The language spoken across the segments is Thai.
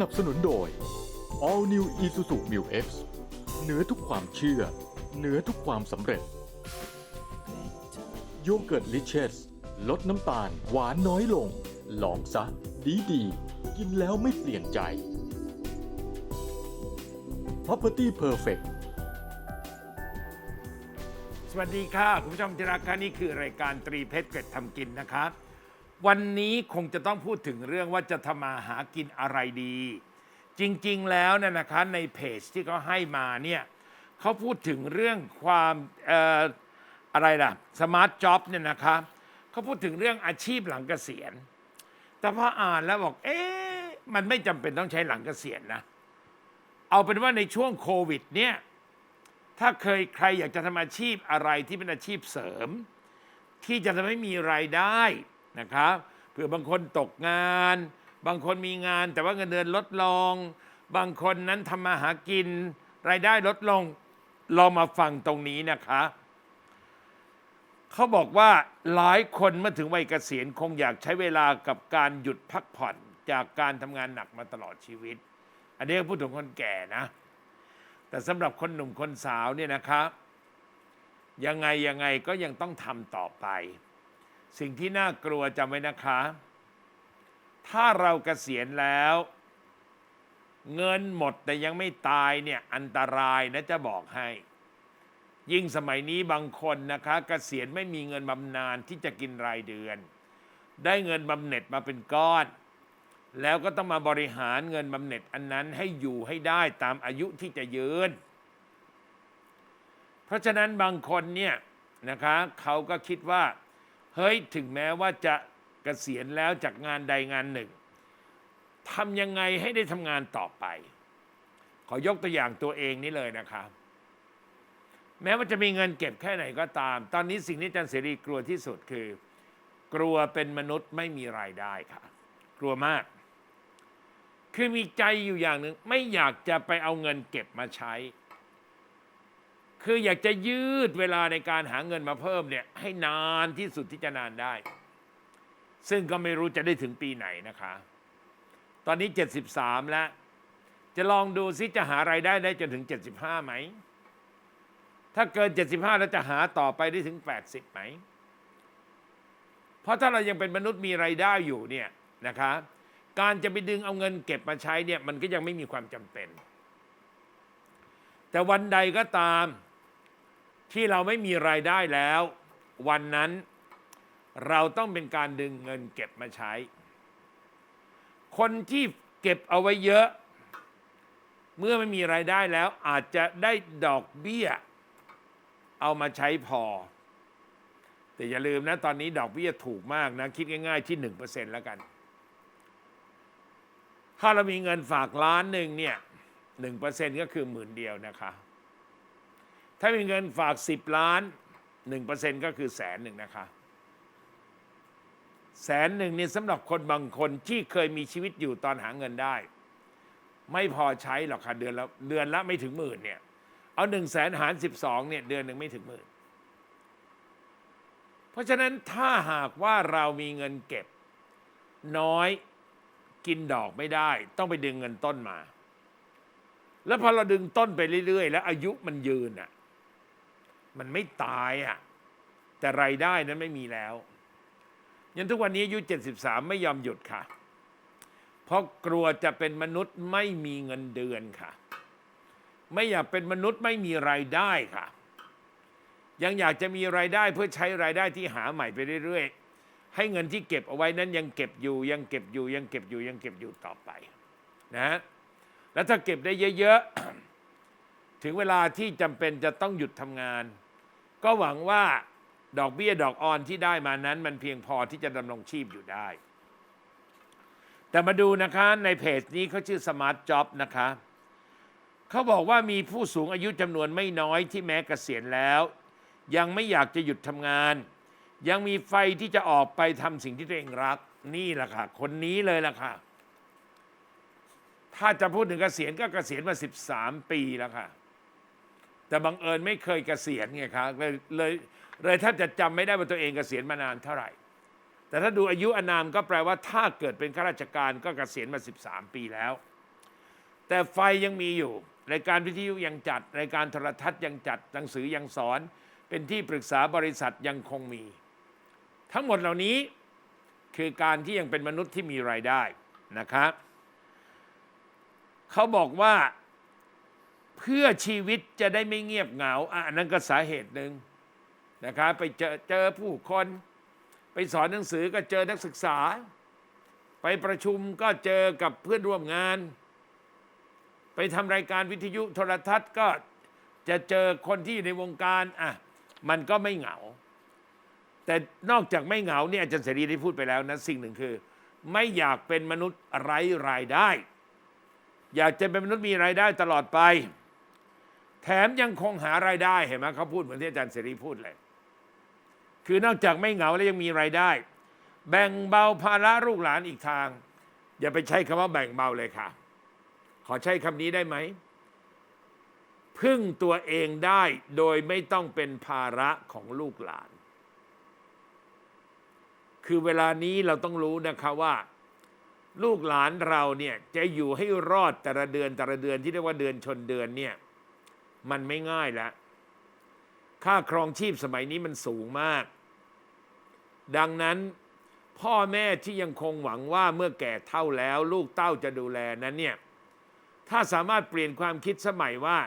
นับสนุนโดย All New Isuzu Mu X เหนือทุกความเชื่อ เหนือทุกความสำเร็จ โยเกิร์ตลิเชสลดน้ำตาลหวานน้อยลง ลองซะ ดีดีๆกินแล้วไม่เปลี่ยนใจ Property Perfect สวัสดีค่ะ คุณผู้ชมที่รักค่ะนี่คือรายการตรีเพชรเกร็ดทำกินนะคะ วันนี้คงจะต้องพูดถึงเรื่องว่าจะทำมาหากินอะไรดี จริงๆแล้วเนี่ยนะคะในเพจที่เขาให้มาเนี่ยเขาพูดถึงเรื่องความอออะไรล่ะสมาร์ทจ็อบเนี่ยนะคะเขาพูดถึงเรื่องอาชีพหลังเกษียณ แต่พออ่านแล้วบอกเอ๊ะมันไม่จำเป็นต้องใช้หลังเกษียณนะ เอาเป็นว่าในช่วงโควิดเนี่ยถ้าเคยใครอยากจะทำอาชีพอะไรที่เป็นอาชีพเสริม ที่จะทำให้มีรายได้ นะครับเผื่อบางคนตกงาน บางคนมีงานแต่ว่าเงินเดือนลดลง บางคนนั้นทำมาหากิน รายได้ลดลงลองมาฟังตรงนี้นะคะเขาบอกว่าหลายคนเมื่อถึงวัยเกษียณคงอยากใช้เวลากับการหยุดพักผ่อนจากการทำงานหนักมาตลอดชีวิต อันนี้ก็พูดถึงคนแก่นะ แต่สำหรับคนหนุ่มคนสาวเนี่ยนะครับยังไงยังไงก็ยังต้องทำต่อไป สิ่งที่น่ากลัวจำไว้นะคะ ถ้าเราเกษียณแล้ว เงินหมดแต่ยังไม่ตายเนี่ยอันตรายนะจะบอกให้ ยิ่งสมัยนี้บางคนนะคะเกษียณไม่มีเงินบำนาญที่จะกินรายเดือน ได้เงินบำเหน็จมาเป็นก้อน แล้วก็ต้องมาบริหารเงินบำเหน็จอันนั้นให้อยู่ให้ได้ตามอายุที่จะยืน เพราะฉะนั้นบางคนเนี่ยนะคะเขาก็คิดว่า เฮ้ยถึงแม้ว่าจะเกษียณแล้วจากงานใดงานหนึ่งทำยังไงให้ได้ทำงานต่อไป ขอยกตัวอย่างตัวเองนี่เลยนะคะแม้ว่าจะมีเงินเก็บแค่ไหนก็ตาม ตอนนี้สิ่งที่อาจารย์เสรีกลัวที่สุดคือ กลัวเป็นมนุษย์ไม่มีรายได้ค่ะ กลัวมาก คือมีใจอยู่อย่างหนึ่งไม่อยากจะไปเอาเงินเก็บมาใช้ คืออยากจะยืดเวลาในการหาเงินมาเพิ่มเนี่ยให้นานที่สุดที่จะนานได้ ซึ่งก็ไม่รู้จะได้ถึงปีไหนนะคะ ตอนนี้ 73 แล้ว จะลองดูซิจะหารายได้ได้จนถึง 75ไหม ถ้าเกิน 75 แล้วจะหาต่อไปได้ถึง 80ไหม เพราะถ้าเรายังเป็นมนุษย์มีไรายได้อยู่เนี่ยนะคะ การจะไปดึงเอาเงินเก็บมาใช้เนี่ยมันก็ยังไม่มีความจำเป็นแต่วันใดก็ตาม ที่เราไม่มีรายได้แล้ว วันนั้นเราต้องเป็นการดึงเงินเก็บมาใช้ คนที่เก็บเอาไว้เยอะ เมื่อไม่มีรายได้แล้วอาจจะได้ดอกเบี้ย เอามาใช้พอ แต่อย่าลืมนะตอนนี้ดอกเบี้ยถูกมากนะคิดง่ายๆที่1%แล้วกัน ถ้าเรามีเงินฝากล้านหนึ่งเนี่ยหนึ่งเปอร์เซ็นก็คือหมื่นเดียวนะคะ ถ้ามีเงินฝากสิบล้านหนึ่งเปอร์เซ็นก็คือแสนหนึ่งนะคะ แสนหนึ่งนี่สำหรับคนบางคนที่เคยมีชีวิตอยู่ตอนหาเงินได้ ไม่พอใช้หรอกค่ะเดือนละเดือนละไม่ถึงหมื่นเนี่ย เอาหนึ่งแสนหารสิบสองเนี่ยเดือนหนึ่งไม่ถึงหมื่นเพราะฉะนั้นถ้าหากว่าเรามีเงินเก็บ น้อยกินดอกไม่ได้ ต้องไปดึงเงินต้นมา แล้วพอเราดึงต้นไปเรื่อยๆ แล้วอายุมันยืนอะ มันไม่ตายอะแต่รายได้นั้นไม่มีแล้วยันทุกวันนี้อายุ 73 ไม่ยอมหยุดค่ะ เพราะกลัวจะเป็นมนุษย์ไม่มีเงินเดือนค่ะ ไม่อยากเป็นมนุษย์ไม่มีรายได้ค่ะ ยังอยากจะมีรายได้เพื่อใช้รายได้ที่หาใหม่ไปเรื่อยๆ ให้เงินที่เก็บเอาไว้นั้นยังเก็บอยู่ยังเก็บอยู่ยังเก็บอยู่ยังเก็บอยู่ต่อไปนะแล้วถ้าเก็บได้เยอะๆ ถึงเวลาที่จำเป็นจะต้องหยุดทำงาน ก็หวังว่าดอกเบี้ยดอกออนที่ได้มานั้น มันเพียงพอที่จะดำรงชีพอยู่ได้ แต่มาดูนะคะในเพจนี้เขาชื่อ Smart Job นะคะเขาบอกว่ามีผู้สูงอายุจำนวนไม่น้อยที่แม้เกษียณแล้ว ยังไม่อยากจะหยุดทำงาน ยังมีไฟที่จะออกไปทำสิ่งที่ตัวเองรัก นี่แหละค่ะ คนนี้เลยล่ะค่ะ ถ้าจะพูดถึงเกษียณก็เกษียณมา 13 ปีแล้วค่ะ แต่บังเอิญไม่เคยเกษียณไงคะเลยเลยเลยแทบจะจำไม่ได้ว่าตัวเองเกษียณมานานเท่าไหร่ แต่ถ้าดูอายุอานามก็แปลว่าถ้าเกิดเป็นข้าราชการก็เกษียณมา 13 ปีแล้ว แต่ไฟยังมีอยู่รายการวิทยุยังจัดรายการโทรทัศน์ยังจัดหนังสือยังสอน เป็นที่ปรึกษาบริษัทยังคงมี ทั้งหมดเหล่านี้คือการที่ยังเป็นมนุษย์ที่มีรายได้นะครับเขาบอกว่า เพื่อชีวิตจะได้ไม่เงียบเหงาอะอันนั้นก็สาเหตุหนึ่งนะครับไปเจอเจอผู้คน ไปสอนหนังสือก็เจอนักศึกษา ไปประชุมก็เจอกับเพื่อนร่วมงาน ไปทำรายการวิทยุโทรทัศน์ก็จะเจอคนที่อยู่ในวงการอะมันก็ไม่เหงา แต่นอกจากไม่เหงาเนี่ยอาจารย์เสรีได้พูดไปแล้วนะสิ่งหนึ่งคือ ไม่อยากเป็นมนุษย์ไร้รายได้ อยากจะเป็นมนุษย์มีรายได้ตลอดไป แถมยังคงหารายได้เห็นไหมเขาพูดเหมือนที่อาจารย์เสรีพูดเลย คือนอกจากไม่เหงาแล้วยังมีรายได้ แบ่งเบาภาระลูกหลานอีกทาง อย่าไปใช้คำว่าแบ่งเบาเลยค่ะ ขอใช้คำนี้ได้ไหมพึ่งตัวเองได้โดยไม่ต้องเป็นภาระของลูกหลาน คือเวลานี้เราต้องรู้นะคะว่า ลูกหลานเราเนี่ยจะอยู่ให้รอดแต่ละเดือนแต่ละเดือนที่เรียกว่าเดือนชนเดือนเนี่ย มันไม่ง่ายแล้วค่าครองชีพสมัยนี้มันสูงมาก ดังนั้นพ่อแม่ที่ยังคงหวังว่าเมื่อแก่เท่าแล้ว ลูกเต้าจะดูแลนั้นเนี่ยถ้าสามารถเปลี่ยนความคิดสมัยว่า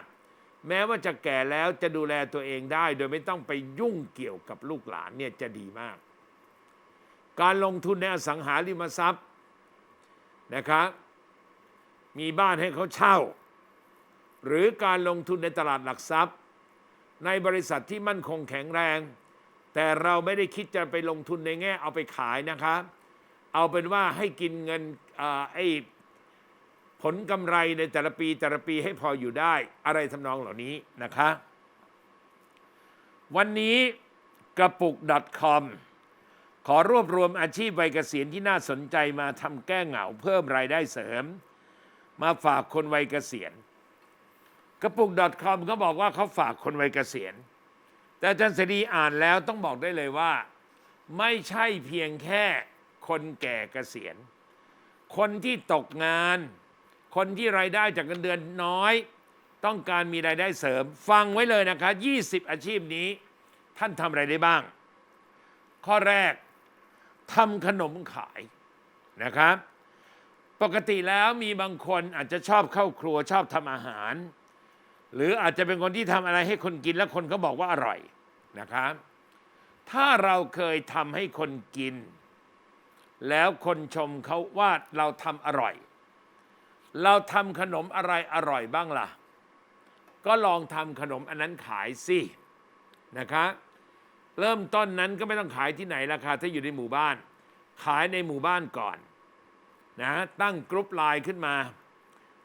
แม้ว่าจะแก่แล้วจะดูแลตัวเองได้ โดยไม่ต้องไปยุ่งเกี่ยวกับลูกหลานเนี่ยจะดีมาก การลงทุนในอสังหาริมทรัพย์นะครับมีบ้านให้เขาเช่า หรือการลงทุนในตลาดหลักทรัพย์ ในบริษัทที่มั่นคงแข็งแรง แต่เราไม่ได้คิดจะไปลงทุนในแง่เอาไปขายนะคะ เอาเป็นว่าให้กินเงินอไอ้ผลกำไรในแต่ละปีแต่ละปีให้พออยู่ได้อะไรทำนองเหล่านี้นะคะ วันนี้กระปุก .com ขอรวบรวมอาชีพวัยเกษียณที่น่าสนใจมาทำแก้เหงาเพิ่มรายได้เสริม มาฝากคนวัยเกษียณ กระปุก .com เขาบอกว่าเขาฝากคนวัยเกษียณ แต่อาจารย์เสรีอ่านแล้วต้องบอกได้เลยว่า ไม่ใช่เพียงแค่คนแก่เกษียณ คนที่ตกงาน คนที่รายได้จากเงินเดือนน้อย ต้องการมีรายได้เสริม ฟังไว้เลยนะคะ 20 อาชีพนี้ ท่านทำอะไรได้บ้าง ข้อแรกทำขนมขายนะครับ ปกติแล้วมีบางคนอาจจะชอบเข้าครัวชอบทำอาหาร หรืออาจจะเป็นคนที่ทำอะไรให้คนกินแล้วคนก็บอกว่าอร่อยนะครับ ถ้าเราเคยทำให้คนกิน แล้วคนชมเขาว่าเราทำอร่อย เราทำขนมอะไรอร่อยบ้างล่ะ ก็ลองทำขนมอันนั้นขายสินะคะเริ่มต้นนั้นก็ไม่ต้องขายที่ไหนราคาถ้าอยู่ในหมู่บ้าน ขายในหมู่บ้านก่อนนะตั้งกรุ๊ปไลน์ขึ้นมา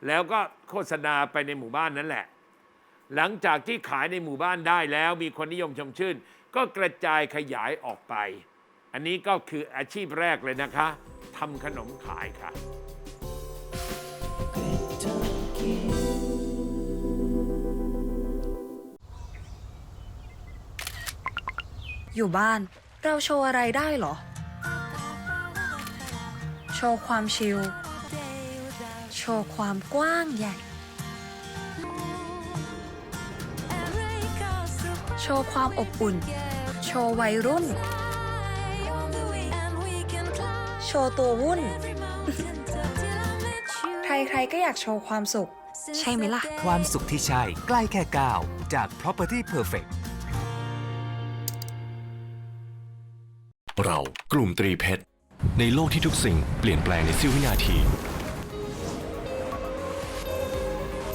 แล้วก็โฆษณาไปในหมู่บ้านนั่นแหละ หลังจากที่ขายในหมู่บ้านได้แล้วมีคนนิยมชมชื่น ก็กระจายขยายออกไป อันนี้ก็คืออาชีพแรกเลยนะคะทำขนมขายค่ะ อยู่บ้านเราโชว์อะไรได้เหรอ โชว์ความชิล โชว์ความกว้างใหญ่ โชว์ความอบอุ่น โชว์วัยรุ่น โชว์ตัววุ่น ใครๆก็อยากโชว์ความสุข ใช่ไหมล่ะ ความสุขที่ใช่ใกล้แค่ก้าวจาก Property Perfect เรากลุ่มตรีเพชร ในโลกที่ทุกสิ่งเปลี่ยนแปลงในเสี้ยววินาที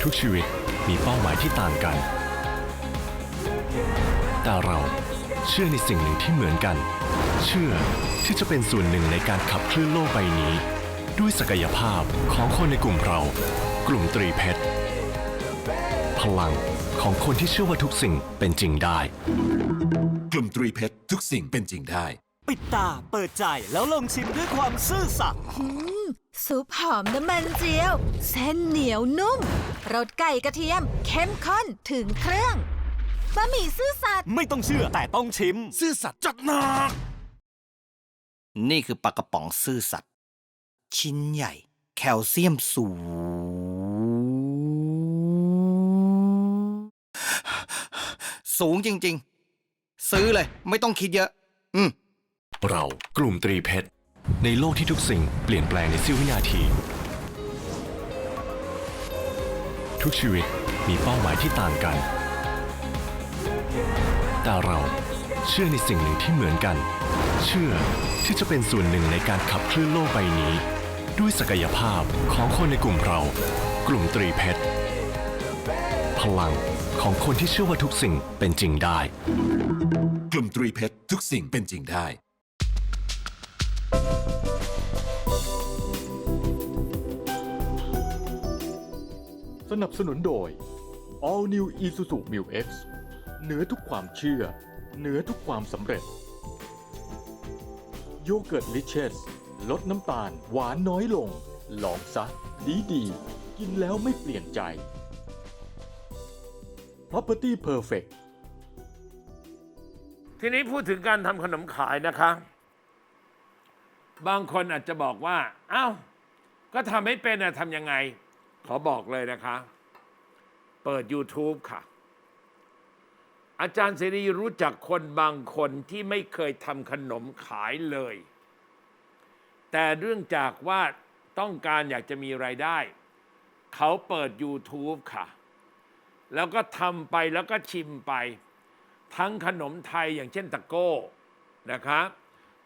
ทุกชีวิตมีเป้าหมายที่ต่างกัน แต่เราเชื่อในสิ่งหนึ่งที่เหมือนกัน เชื่อที่จะเป็นส่วนหนึ่งในการขับเคลื่อนโลกใบนี้ ด้วยศักยภาพของคนในกลุ่มเรา กลุ่มตรีเพชรพลังของคนที่เชื่อว่าทุกสิ่งเป็นจริงได้ กลุ่มตรีเพชรทุกสิ่งเป็นจริงได้ ปิดตาเปิดใจแล้วลองชิมด้วยความซื่อสัตย์ซุปหอมน้ำมันเจียว เส้นเหนียวนุ่มรสไก่กระเทียม เข้มข้นถึงเครื่อง บะหมี่ซื่อสัตย์ไม่ต้องเชื่อแต่ต้องชิม ซื่อสัตย์จัดหนัก นี่คือปากกระป๋องซื่อสัตย์ชิ้นใหญ่ แคลเซียมสูง สูงจริง ๆ ซื้อเลย ไม่ต้องคิดเยอะ อืม เรากลุ่มตรีเพชร ในโลกที่ทุกสิ่งเปลี่ยนแปลงในเสี้วินาที ทุกชีวิตมีเป้าหมายที่ต่างกัน แต่เราเชื่อในสิ่งหนึ่งที่เหมือนกัน เชื่อที่จะเป็นส่วนหนึ่งในการขับเคลื่อนโลกใบนี้ ด้วยศักยภาพของคนในกลุ่มเรา กลุ่มตรีเพชรพลังของคนที่เชื่อว่าทุกสิ่งเป็นจริงได้ กลุ่มตรีเพชรทุกสิ่งเป็นจริงได้ สนับสนุนโดย All New Isuzu Mu X เหนือทุกความเชื่อ เหนือทุกความสำเร็จ โยเกิร์ตลิเชสลดน้ำตาล หวานน้อยลง ลองซะ ดีดีๆกินแล้วไม่เปลี่ยนใจ Property Perfect ทีนี้พูดถึงการทำขนมขายนะคะ บางคนอาจจะบอกว่า เอ้า ก็ทำไม่เป็นอะทำยังไง ขอบอกเลยนะคะ เปิด YouTube ค่ะ อาจารย์เสรีรู้จักคนบางคนที่ไม่เคยทำขนมขายเลย แต่เรื่องจากว่าต้องการอยากจะมีไรายได้ เขาเปิด YouTube ค่ะ แล้วก็ทำไปแล้วก็ชิมไป ทั้งขนมไทยอย่างเช่นตะโก้นะครับ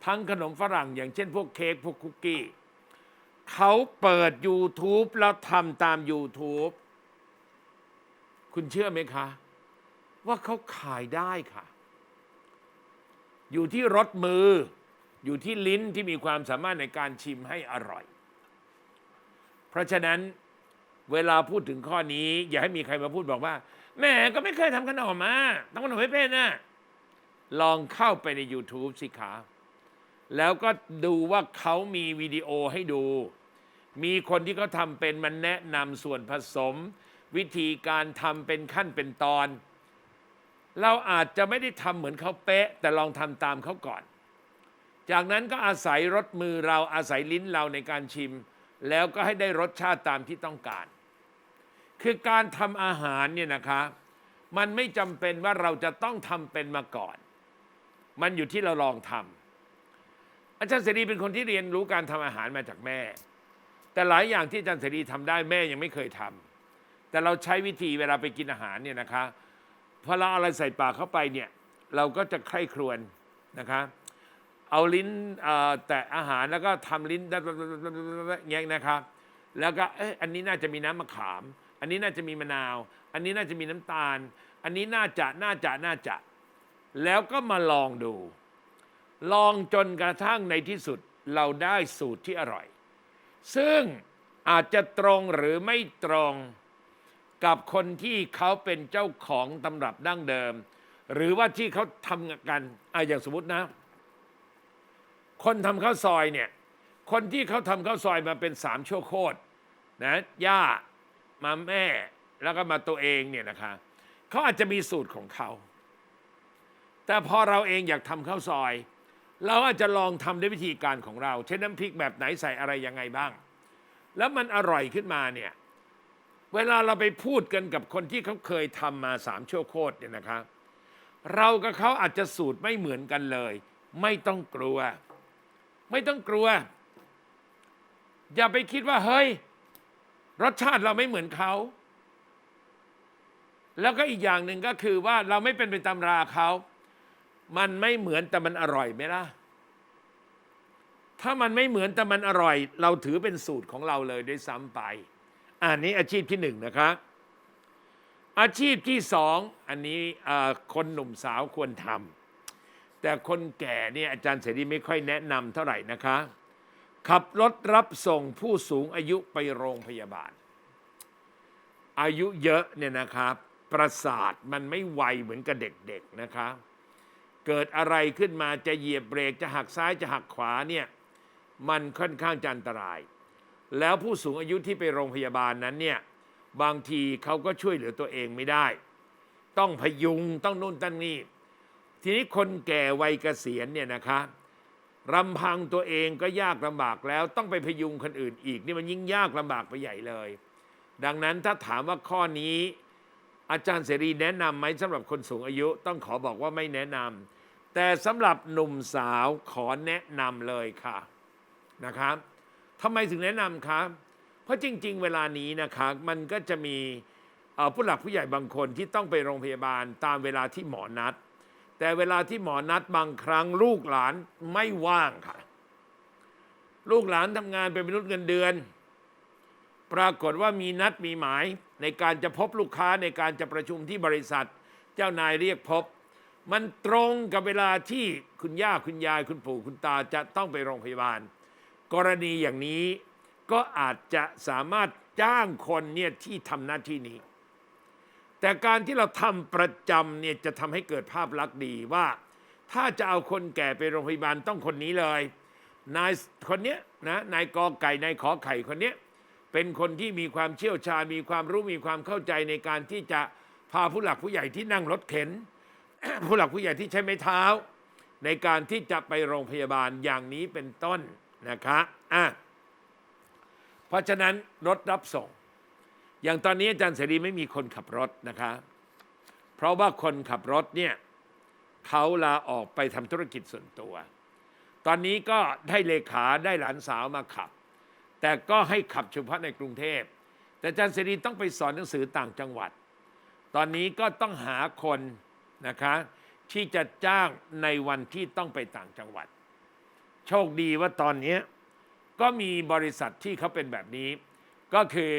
ทั้งขนมฝรั่งอย่างเช่นพวกเค้กพวกคุกกี้เขาเปิด YouTube แล้วทำตาม YouTube คุณเชื่อไหมคะ ว่าเขาขายได้ค่ะ อยู่ที่รสมือ อยู่ที่ลิ้นที่มีความสามารถในการชิมให้อร่อย เพราะฉะนั้นเวลาพูดถึงข้อนี้ อย่าให้มีใครมาพูดบอกว่าแหม่ก็ไม่เคยทำขนมมาทำขนมไม่เป็นนะลองเข้าไปใน YouTube สิคะแล้วก็ดูว่าเขามีวิดีโอให้ดู มีคนที่เขาทำเป็นมันแนะนำส่วนผสม วิธีการทำเป็นขั้นเป็นตอน เราอาจจะไม่ได้ทำเหมือนเขาเป๊ะ แต่ลองทำตามเขาก่อน จากนั้นก็อาศัยรสมือเราอาศัยลิ้นเราในการชิม แล้วก็ให้ได้รสชาติตามที่ต้องการ คือการทำอาหารเนี่ยนะคะ มันไม่จำเป็นว่าเราจะต้องทำเป็นมาก่อน มันอยู่ที่เราลองทำอาจารย์เสรีเป็นคนที่เรียนรู้การทำอาหารมาจากแม่ แต่หลายอย่างที่อาจารย์เสรีทำได้แม่ยังไม่เคยทำแต่เราใช้วิธีเวลาไปกินอาหารเนี่ยนะคะ พอเราอะไรใส่ปากเข้าไปเนี่ยเราก็จะใคร่ครวญนะคะเอาลิ้นแตะอาหารแล้วก็ทำลิ้นอย่างเงี้ยนะครับ แล้วก็เอ๊ะอันนี้น่าจะมีน้ำมะขาม อันนี้น่าจะมีมะนาว อันนี้น่าจะมีน้ำตาล อันนี้น่าจะน่าจะน่าจะ แล้วก็มาลองดู ลองจนกระทั่งในที่สุดเราได้สูตรที่อร่อย ซึ่งอาจจะตรงหรือไม่ตรง กับคนที่เขาเป็นเจ้าของตำรับดั้งเดิม หรือว่าที่เขาทำกันอะอย่างสมมตินะ คนทำข้าวซอยเนี่ยคนที่เขาทำข้าวซอยมาเป็นสามชั่วโคตรนะย่ามาแม่แล้วก็มาตัวเองเนี่ยนะคะเขาอาจจะมีสูตรของเขา แต่พอเราเองอยากทำข้าวซอย เราอาจจะลองทำด้วยวิธีการของเรา เช่นน้ำพริกแบบไหนใส่อะไรยังไงบ้าง แล้วมันอร่อยขึ้นมาเนี่ย เวลาเราไปพูดกันกับคนที่เขาเคยทำมาสามชั่วโคตรเนี่ยนะคะ เรากับเขาอาจจะสูตรไม่เหมือนกันเลย ไม่ต้องกลัว ไม่ต้องกลัว อย่าไปคิดว่าเฮ้ย รสชาติเราไม่เหมือนเขา แล้วก็อีกอย่างหนึ่งก็คือว่าเราไม่เป็นไปตำราเขา มันไม่เหมือนแต่มันอร่อยไหมล่ะ ถ้ามันไม่เหมือนแต่มันอร่อย เราถือเป็นสูตรของเราเลยด้วยซ้ำไป อันนี้อาชีพที่หนึ่งนะคะอาชีพที่สองอันนี้คนหนุ่มสาวควรทำแต่คนแก่เนี่ยอาจารย์เสรีไม่ค่อยแนะนำเท่าไหร่นะคะ ขับรถรับส่งผู้สูงอายุไปโรงพยาบาล อายุเยอะเนี่ยนะครับประสาทมันไม่ไวเหมือนกับเด็กๆนะคะเกิดอะไรขึ้นมาจะเหยียบเบรกจะหักซ้ายจะหักขวาเนี่ยมันค่อนข้างจะอันตราย แล้วผู้สูงอายุที่ไปโรงพยาบาลนั้นเนี่ยบางทีเขาก็ช่วยเหลือตัวเองไม่ได้ ต้องพยุงต้องนู่นตั้งนี่ทีนี้คนแก่วัยเกษียณเนี่ยนะคะรำพังตัวเองก็ยากลำบากแล้วต้องไปพยุงคนอื่นอีกนี่มันยิ่งยากลำบากไปใหญ่เลย ดังนั้นถ้าถามว่าข้อนี้ อาจารย์เสรีแนะนำไหมสำหรับคนสูงอายุต้องขอบอกว่าไม่แนะนำแต่สำหรับหนุ่มสาวขอแนะนำเลยค่ะนะครับ ทำไมถึงแนะนำครับเพราะจริง ๆ เวลานี้นะครับมันก็จะมีเอ่อผู้หลักผู้ใหญ่บางคนที่ต้องไปโรงพยาบาลตามเวลาที่หมอนัด แต่เวลาที่หมอนัดบางครั้งลูกหลานไม่ว่างค่ะ ลูกหลานทำงานเป็นมนุษย์เงินเดือน ปรากฏว่ามีนัดมีหมายในการจะพบลูกค้าในการจะประชุมที่บริษัท เจ้านายเรียกพบ มันตรงกับเวลาที่คุณย่าคุณยายคุณปู่คุณตาจะต้องไปโรงพยาบาล กรณีอย่างนี้ก็อาจจะสามารถจ้างคนเนี่ยที่ทำหน้าที่นี้ แต่การที่เราทำประจำเนี่ยจะทำให้เกิดภาพลักษณ์ดีว่า ถ้าจะเอาคนแก่ไปโรงพยาบาลต้องคนนี้เลยนายคนเนี้ยนะนายกอไก่นายขอไข่คนเนี้ยเป็นคนที่มีความเชี่ยวชาญมีความรู้มีความเข้าใจในการที่จะพาผู้หลักผู้ใหญ่ที่นั่งรถเข็น ผู้หลักผู้ใหญ่ที่ใช้ไม้เท้า ในการที่จะไปโรงพยาบาลอย่างนี้เป็นต้น นะคะอะเพราะฉะนั้นรถรับส่ง อย่างตอนนี้อาจารย์เสรีไม่มีคนขับรถนะคะ เพราะว่าคนขับรถเนี่ยเขาลาออกไปทำธุรกิจส่วนตัว ตอนนี้ก็ได้เลขาได้หลานสาวมาขับ แต่ก็ให้ขับเฉพาะในกรุงเทพ แต่อาจารย์เสรีต้องไปสอนหนังสือต่างจังหวัด ตอนนี้ก็ต้องหาคนนะคะที่จะจ้างในวันที่ต้องไปต่างจังหวัด โชคดีว่าตอนนี้ก็มีบริษัทที่เขาเป็นแบบนี้ ก็คือ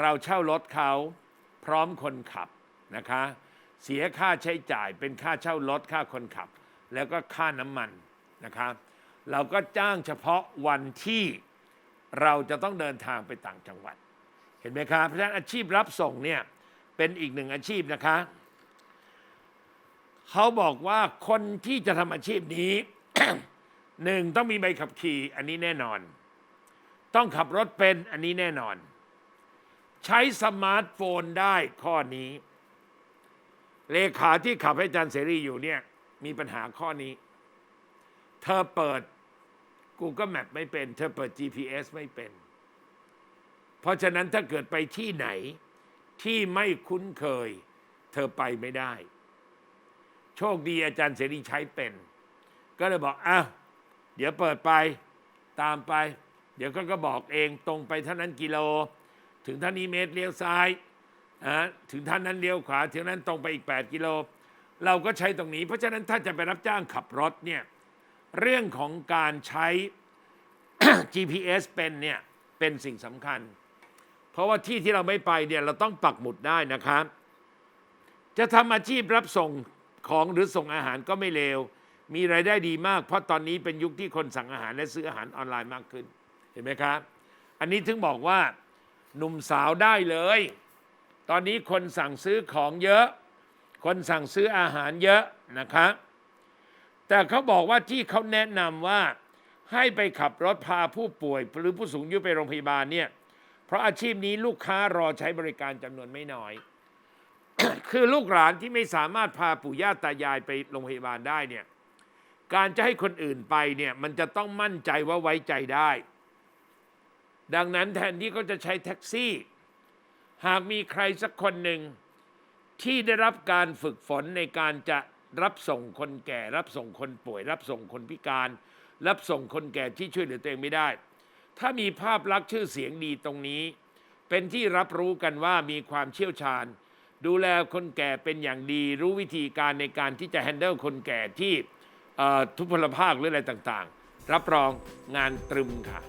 เราเช่ารถเขาพร้อมคนขับนะคะ เสียค่าใช้จ่ายเป็นค่าเช่ารถค่าคนขับ แล้วก็ค่าน้ำมันนะคะเราก็จ้างเฉพาะวันที่เราจะต้องเดินทางไปต่างจังหวัด เห็นไหมครับเพราะฉะนั้นอาชีพรับส่งเนี่ยเป็นอีกหนึ่งอาชีพนะคะเขาบอกว่าคนที่จะทำอาชีพนี้ หนึ่งต้องมีใบขับขี่อันนี้แน่นอน ต้องขับรถเป็นอันนี้แน่นอน ใช้สมาร์ทโฟนได้ข้อนี้ เลขาที่ขับให้อาจารย์เสรีอยู่เนี่ยมีปัญหาข้อนี้ เธอเปิด Google Map ไม่เป็น เธอเปิด GPS ไม่เป็น เพราะฉะนั้นถ้าเกิดไปที่ไหนที่ไม่คุ้นเคย เธอไปไม่ได้ โชคดีอาจารย์เสรีใช้เป็น ก็เลยบอกอ้าว เดี๋ยวเปิดไปตามไป เดี๋ยวก็ก็บอกเองตรงไปเท่านั้นกิโล ถึงท่านี้เมตรเลี้ยวซ้ายอ่าถึงท่านนั้นเลี้ยวขวา ถึงนั้นตรงไปอีก 8 กิโล เราก็ใช้ตรงนี้ เพราะฉะนั้นถ้าจะไปรับจ้างขับรถเนี่ยเรื่องของการใช้ GPS เป็นเนี่ยเป็นสิ่งสำคัญ เพราะว่าที่ที่เราไม่ไปเนี่ยเราต้องปักหมุดได้นะครับ จะทำอาชีพรับส่งของหรือส่งอาหารก็ไม่เลว มีรายได้ดีมาก เพราะตอนนี้เป็นยุคที่คนสั่งอาหารและซื้ออาหารออนไลน์มากขึ้น เห็นไหมครับ อันนี้ถึงบอกว่าหนุ่มสาวได้เลย ตอนนี้คนสั่งซื้อของเยอะ คนสั่งซื้ออาหารเยอะนะครับแต่เขาบอกว่าที่เขาแนะนำว่าให้ไปขับรถพาผู้ป่วย หรือผู้สูงอายุไปโรงพยาบาลเนี่ยเพราะอาชีพนี้ลูกค้ารอใช้บริการจำนวนไม่น้อย คือลูกหลานที่ไม่สามารถพาปู่ย่าตายายไปโรงพยาบาลได้เนี่ย การจะให้คนอื่นไปเนี่ยมันจะต้องมั่นใจว่าไว้ใจได้ ดังนั้นแทนที่เขาจะใช้แท็กซี่ หากมีใครสักคนหนึ่งที่ได้รับการฝึกฝนในการจะรับส่งคนแก่ รับส่งคนป่วย รับส่งคนพิการ รับส่งคนแก่ที่ช่วยเหลือตัวเองไม่ได้ ถ้ามีภาพลักษณ์ชื่อเสียงดีตรงนี้ เป็นที่รับรู้กันว่ามีความเชี่ยวชาญ ดูแลคนแก่เป็นอย่างดี รู้วิธีการในการที่จะแฮนเดิลคนแก่ที่ ทุพพลภาพหรืออะไรต่างๆ รับรองงานตรึมค่ะ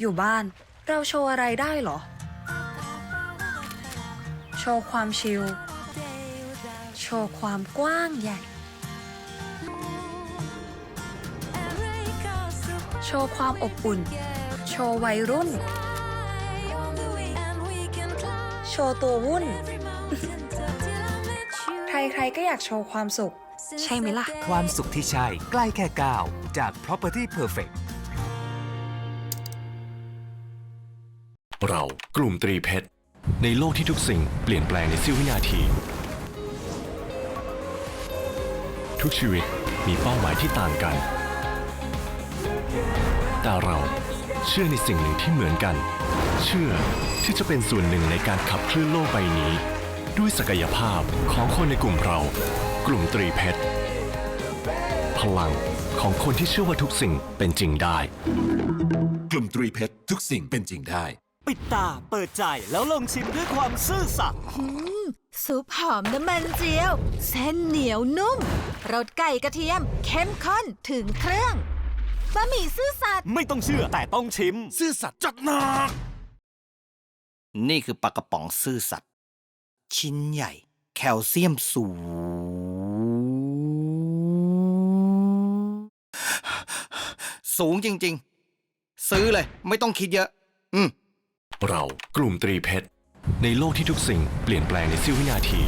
อยู่บ้านเราโชว์อะไรได้เหรอ โชว์ความชิล โชว์ความกว้างใหญ่ โชว์ความอบอุ่น โชว์วัยรุ่น ว์ตัววุ่น ใครๆก็อยากโชว์ความสุข ใช่ไหมล่ะ ความสุขที่ใช่ใกล้แค่ก้าวจาก Property Perfect เรากลุ่มตรีเพชร ในโลกที่ทุกสิ่งเปลี่ยนแปลงในเสี้ววินาที ทุกชีวิตมีเป้าหมายที่ต่างกัน แต่เราเชื่อในสิ่งหนึ่งที่เหมือนกัน เชื่อที่จะเป็นส่วนหนึ่งในการขับเคลื่อนโลกใบนี้ ด้วยศักยภาพของคนในกลุ่มเรา กลุ่มตรีเพชรพลังของคนที่เชื่อว่าทุกสิ่งเป็นจริงได้ กลุ่มตรีเพชรทุกสิ่งเป็นจริงได้ ปิดตาเปิดใจแล้วลองชิมด้วยความซื่อสัตย์ซุปหอมน้ำมันเจียว เส้นเหนียวนุ่มรสไก่กระเทียม เข้มข้นถึงเครื่องบะหมี่ซื่อสัตย์ไม่ต้องเชื่อแต่ต้องชิม ซื่อสัตย์จัดหนัก นี่คือปลากระป๋องซื่อสัตย์ชิ้นใหญ่ แคลเซียมสูง สูงจริง ๆ ซื้อเลย ไม่ต้องคิดเยอะ อืม เรากลุ่มตรีเพชร ในโลกที่ทุกสิ่งเปลี่ยนแปลงในสี้ววินาที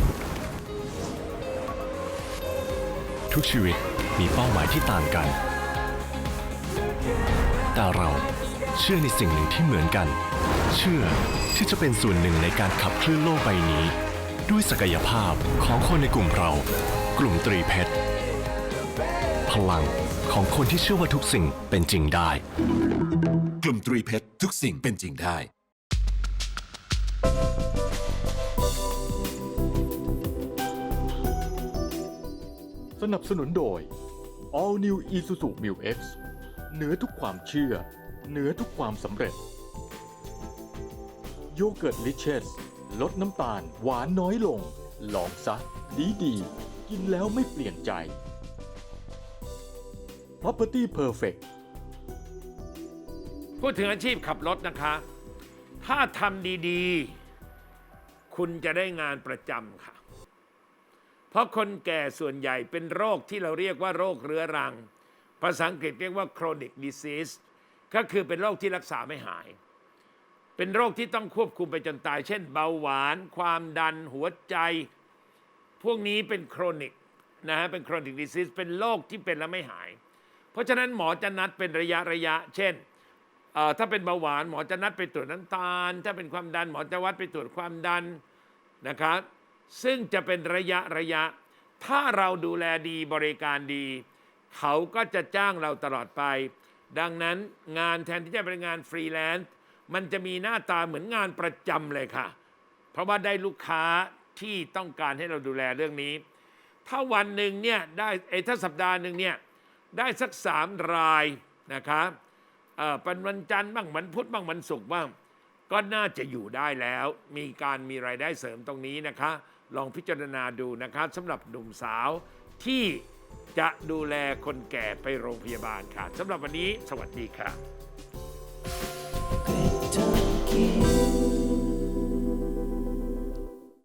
ทุกชีวิตมีเป้าหมายที่ต่างกัน แต่เราเชื่อในสิ่งหนึ่งที่เหมือนกัน เชื่อที่จะเป็นส่วนหนึ่งในการขับเคลื่อนโลกใบนี้ ด้วยศักยภาพของคนในกลุ่มเรา กลุ่มตรีเพชรพลังของคนที่เชื่อว่าทุกสิ่งเป็นจริงได้ กลุ่มตรีเพชรทุกสิ่งเป็นจริงได้ สนับสนุนโดย All New Isuzu Mu X เหนือทุกความเชื่อ เหนือทุกความสำเร็จโยเกิร์ตลิเชสลดน้ำตาล หวานน้อยลง ลองซะ ดีดีกินแล้วไม่เปลี่ยนใจ Property Perfect พูดถึงอาชีพขับรถนะคะ ถ้าทำดีๆ คุณจะได้งานประจำค่ะ เพราะคนแก่ส่วนใหญ่เป็นโรคที่เราเรียกว่าโรคเรื้อรัง ภาษาอังกฤษเรียกว่า chronic disease ก็คือเป็นโรคที่รักษาไม่หาย เป็นโรคที่ต้องควบคุมไปจนตาย เช่น เบาหวาน ความดันหัวใจ พวกนี้เป็นโครนิกนะฮะเป็น chronic disease เป็นโรคที่เป็นแล้วไม่หาย เพราะฉะนั้นหมอจะนัดเป็นระยะระยะ เช่นถ้าเป็นเบาหวานหมอจะนัดไปตรวจน้ำตาล ถ้าเป็นความดันหมอจะวัดไปตรวจความดันนะครับซึ่งจะเป็นระยะระยะ ถ้าเราดูแลดีบริการดี เขาก็จะจ้างเราตลอดไป ดังนั้นงานแทนที่จะเป็นงานฟรีแลนซ์ มันจะมีหน้าตาเหมือนงานประจำเลยค่ะ เพราะว่าได้ลูกค้าที่ต้องการให้เราดูแลเรื่องนี้ ถ้าวันหนึ่งเนี่ยได้ไอ้ถ้าสัปดาห์หนึ่งเนี่ยได้สักสามรายนะครับเออเป็นวันจันทร์บ้างวันพุธบ้างวันศุกร์บ้าง ก็น่าจะอยู่ได้แล้ว มีการมีรายได้เสริมตรงนี้นะคะ ลองพิจารณาดูนะคะสำหรับหนุ่มสาวที่จะดูแลคนแก่ไปโรงพยาบาลค่ะสำหรับวันนี้ สวัสดีค่ะ